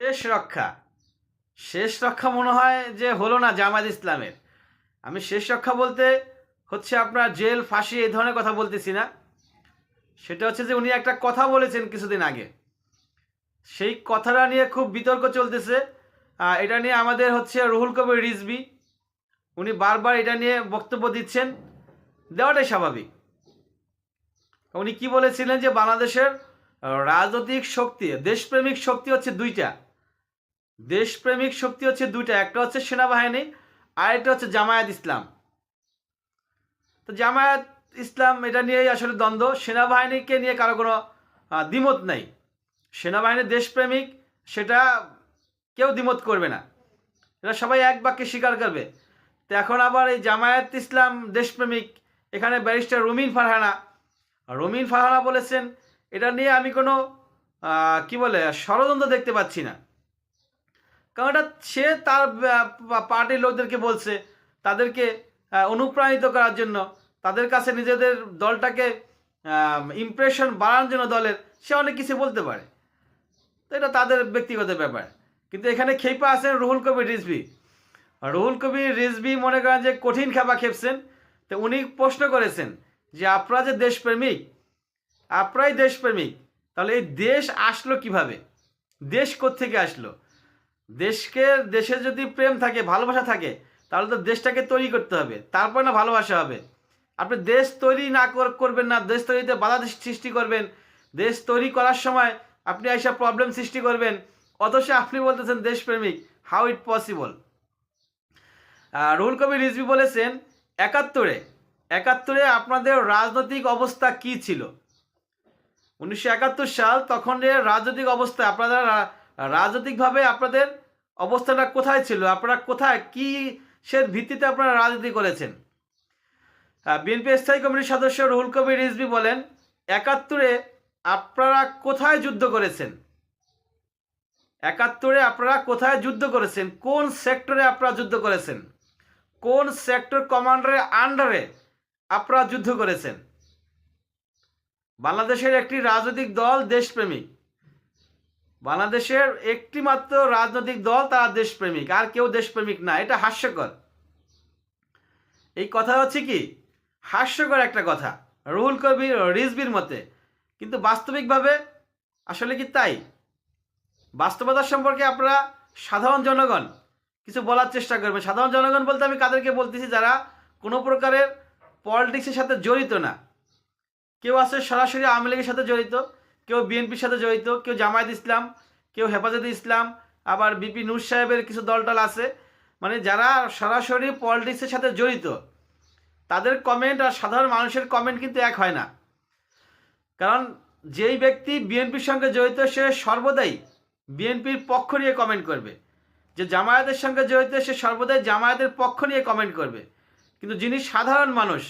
শেষ রক্ষা। শেষ রক্ষা মনে হয় যে হলো না জামাত ইসলামের। আমি শেষ রক্ষা বলতে হচ্ছে আপনার জেল, ফাঁসি এই ধরনের কথা বলতেছি না। সেটা হচ্ছে যে উনি একটা কথা বলেছেন কিছুদিন আগে। সেই কথাটা নিয়ে খুব বিতর্ক চলতেছে। এটা নিয়ে আমাদের হচ্ছে রুহুল কবির রিজবি উনি বারবার এটা নিয়ে বক্তব্য দিচ্ছেন। দেওয়াটাই স্বাভাবিক। উনি কি বলেছিলেন যে বাংলাদেশের রাজনৈতিক শক্তি, দেশপ্রেমিক শক্তি হচ্ছে দুইটা। দেশপ্রেমিক শক্তি হচ্ছে দুইটা, একটা হচ্ছে সেনাবাহিনী আর একটা হচ্ছে জামায়াত ইসলাম। তো জামায়াত ইসলাম এটা নিয়েই আসলে দ্বন্দ্ব, সেনাবাহিনীকে নিয়ে কারও কোনো দ্বিমত নাই। সেনাবাহিনী দেশপ্রেমিক, সেটা কেউ দ্বিমত করবে না। এটা সবাই এক বাক্যে স্বীকার করবে। তো এখন আবার এই জামায়াত ইসলাম দেশপ্রেমিক, এখানে ব্যারিস্টার রুমিন ফারহানা রুমিন ফারহানা বলেছেন, এটা নিয়ে আমি কোনো কি বলে, ষড়যন্ত্র দেখতে পাচ্ছি না। কারণ এটা সে তার পার্টির লোকদেরকে বলছে, তাদেরকে অনুপ্রাণিত করার জন্য, তাদের কাছে নিজেদের দলটাকে ইমপ্রেশন বাড়ানোর জন্য দলের, সে অনেক কিছু বলতে পারে। তো এটা তাদের ব্যক্তিগত ব্যাপার। কিন্তু এখানে খেপা আছেন রুহুল কবির রিজভি। রুহুল কবির রিজভি মনে করেন যে কঠিন খেপা খেপছেন। তো উনি প্রশ্ন করেছেন যে, আপনারা যে দেশপ্রেমিক, আপনারাই দেশপ্রেমিক, তাহলে এই দেশ আসলো কীভাবে? দেশ থেকে আসলো? দেশকে, দেশে যদি প্রেম থাকে, ভালোবাসা থাকে, তাহলে তো দেশটাকে তৈরি করতে হবে। তারপর না ভালোবাসা হবে। আপনি দেশ তৈরি না কর- করবেন না, দেশ তৈরিতে বাধা সৃষ্টি করবেন। দেশ তৈরি করার সময় আপনি এইসব প্রবলেম সৃষ্টি করবেন। অথচ আপনি বলতেছেন দেশপ্রেমিক how it possible Ruhul Kabir Rizvi বলেছেন, একাত্তরে একাত্তরে আপনাদের রাজনৈতিক অবস্থা কি ছিল? উনিশশো একাত্তর সাল তখন রাজনৈতিক অবস্থা, আপনারা রাজনৈতিকভাবে আপনাদের অবস্থাটা কোথায় ছিল? আপনারা কোথায়? কি সে ভিত্তিতে আপনারা রাজনীতি করেছেন? বিএনপি স্থায়ী কমিটির সদস্য রুহুল কবির রিজভি বলেন, একাত্তরে আপনারা কোথায় যুদ্ধ করেছেন? একাত্তরে আপনারা কোথায় যুদ্ধ করেছেন? কোন সেক্টরে আপনারা যুদ্ধ করেছেন? কোন সেক্টর কমান্ডারের আন্ডারে আপনারা যুদ্ধ করেছেন? বাংলাদেশের একটি রাজনৈতিক দল দেশপ্রেমিক। বাংলাদেশের একটি মাত্র রাজনৈতিক দল তারা দেশপ্রেমিক, আর কেউ দেশপ্রেমিক না, এটা হাস্যকর। এই কথা হচ্ছে কি? হাস্যকর একটা কথা, রুহুল কবির রিজবির মতে। কিন্তু বাস্তবিকভাবে আসলে কি তাই? বাস্তবতা সম্পর্কে আপনারা সাধারণ জনগণ কিছু বলার চেষ্টা করবেন। সাধারণ জনগণ বলতে আমি কাদেরকে বলতেছি যারা কোনো প্রকারের পলিটিক্সের সাথে জড়িত না। কেউ আছে সরাসরি আওয়ামী লীগের সাথে জড়িত কেউ বিএনপির সাথে জড়িত, কেউ জামায়াত ইসলাম, কেউ হেফাজতে ইসলাম, আবার বিপি নূর সাহেবের কিছু দলটল আছে। মানে যারা সরাসরি পলিটিক্সের সাথে জড়িত, তাদের কমেন্ট আর সাধারণ মানুষের কমেন্ট কিন্তু এক হয় না। কারণ যেই ব্যক্তি বিএনপির সঙ্গে জড়িত, সে সর্বদাই বিএনপির পক্ষ নিয়ে কমেন্ট করবে। যে জামায়াতের সঙ্গে জড়িত, সে সর্বদাই জামায়াতের পক্ষ নিয়ে কমেন্ট করবে। কিন্তু যিনি সাধারণ মানুষ,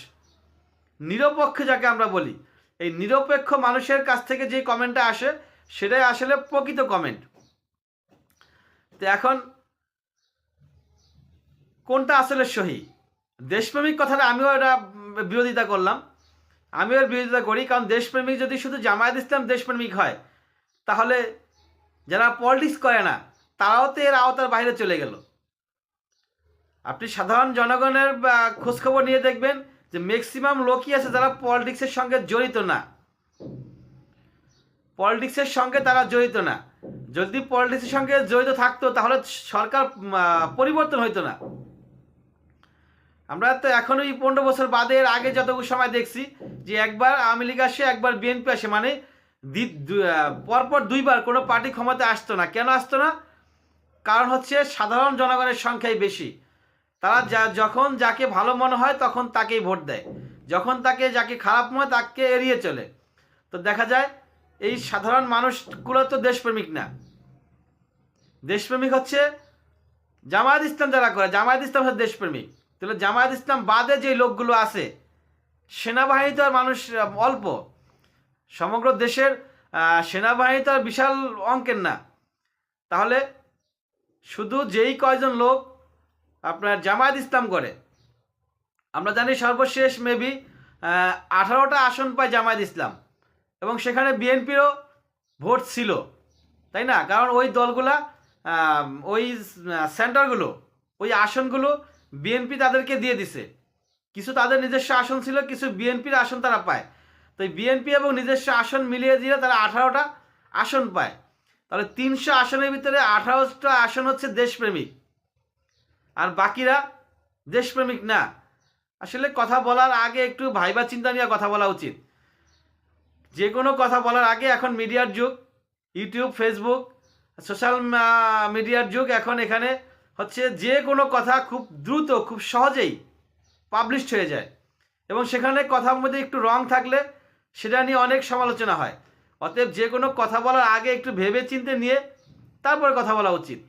নিরপেক্ষ যাকে আমরা বলি এই নিরপেক্ষ মানুষের কাছ থেকে যে কমেন্টটা আসে, সেটাই আসলে প্রকৃত কমেন্ট। তো এখন, কোনটা আসলে সহি? দেশপ্রেমিক কথাটা আমিও এটা বিরোধিতা করলাম। আমিও এর বিরোধিতা করি, কারণ দেশপ্রেমিক যদি শুধু জামায়াত ইসলাম দেশপ্রেমিক হয়, তাহলে যারা পলিটিক্স করে না, তারাও তো এর আওতার বাইরে চলে গেল। আপনি সাধারণ জনগণের খোঁজখবর নিয়ে দেখবেন যে ম্যাক্সিমাম লোকই আছে যারা পলিটিক্সের সঙ্গে জড়িত না। পলিটিক্সের সঙ্গে তারা জড়িত না। যদি পলিটিক্সের সঙ্গে জড়িত থাকতো, তাহলে সরকার পরিবর্তন হইতো না। আমরা তো এখনও এই পনেরো বছর বাদে এর আগে যতটুকু সময় দেখছি, যে একবার আওয়ামী লীগ আসে, একবার বিএনপি আসে মানে পরপর দুইবার কোনো পার্টি ক্ষমতায় আসতো না। কেন আসতো না? কারণ হচ্ছে সাধারণ জনগণের সংখ্যাই বেশি। তারা যা, যখন যাকে ভালো মনে হয় তখন তাকেই ভোট দেয়। যখন তাকে, যাকে খারাপ মনে হয় তাকে এড়িয়ে চলে। তো দেখা যায়, এই সাধারণ মানুষগুলো তো দেশপ্রেমিক না। দেশপ্রেমিক হচ্ছে জামায়াত ইসলাম যারা করে, জামায়াত ইসলাম হচ্ছে দেশপ্রেমিক। তাহলে জামায়াত ইসলাম বাদে যে লোকগুলো আছে, সেনাবাহিনী তো আর মানুষ, অল্প। সমগ্র দেশের সেনাবাহিনী তো আর বিশাল অঙ্কের না। তাহলে শুধু যেই কয়জন লোক আপনার জামায়াত ইসলাম করে। আমরা জানি সর্বশেষ মেবি আঠারোটা আসন পায় জামায়াত ইসলাম। এবং সেখানে বিএনপিরও ভোট ছিল, তাই না? কারণ ওই দলগুলা ওই সেন্টারগুলো, ওই আসনগুলো বিএনপি তাদেরকে দিয়ে দিছে। কিছু তাদের নিজস্ব আসন ছিল, কিছু বিএনপির আসন তারা পায়। তো বিএনপি এবং নিজস্ব আসন মিলিয়ে দিয়ে তারা আঠারোটা আসন পায়। তাহলে তিনশো আসনের ভিতরে আঠারোটা আসন হচ্ছে দেশপ্রেমিক। আর বাকিরা দেশপ্রেমিক না। আসলে কথা বলার আগে একটু ভাইবা চিন্তা নিয়ে কথা বলা উচিত। যে কোনো কথা বলার আগে এখন মিডিয়ার যুগ, ইউটিউব, ফেসবুক, সোশ্যাল মিডিয়ার যুগ এখন এখানে হচ্ছে যে কোনো কথা খুব দ্রুত, খুব সহজেই পাবলিশড হয়ে যায়। এবং সেখানে কথার মধ্যে একটু রং থাকলে সেটা নিয়ে অনেক সমালোচনা হয়। অতএব যে কোনো কথা বলার আগে একটু ভেবে চিন্তে নিয়ে তারপরে কথা বলা উচিত।